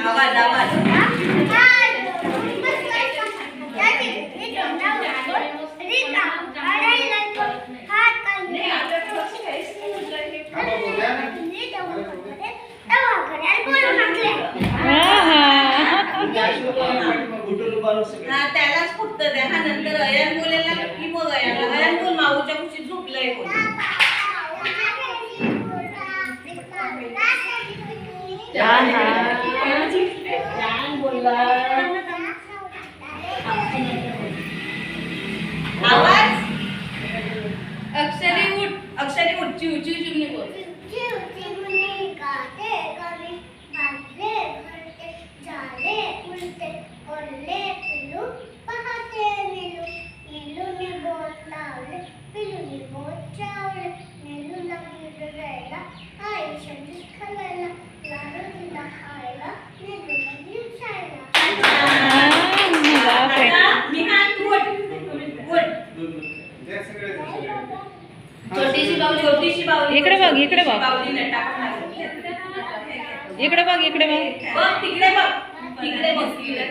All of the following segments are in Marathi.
आवाज आवाज. त्यालाच फक्त द्या हा नंतर अयन बोलेल ना की मग अयन अयन बोल माऊच्या कुशीत झोपलंय आवाज अक्षरी उठ अक्षरी उठ चिव चिव चिवनी बोल आता छोटीशी बाहुली छोटीशी बाहुली इकडे बघ, इकडे बघ. बाहुली नटा इकडे बघ. इकडे बघ बघ. तिकडे बघ. तिकडे बघ तिकडे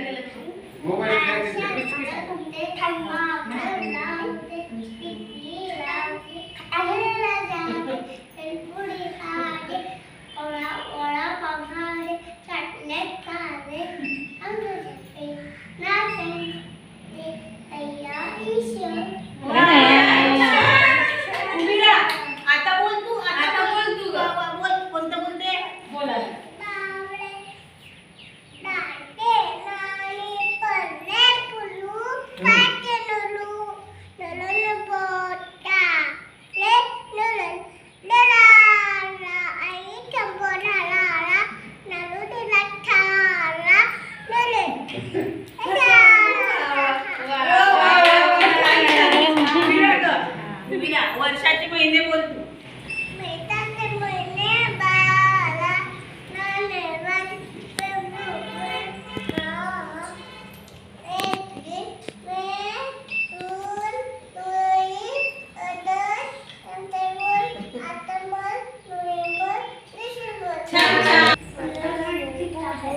महिने बोल. तू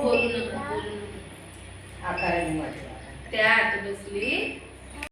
बोलू नका बोलू नका. त्या आत बसली.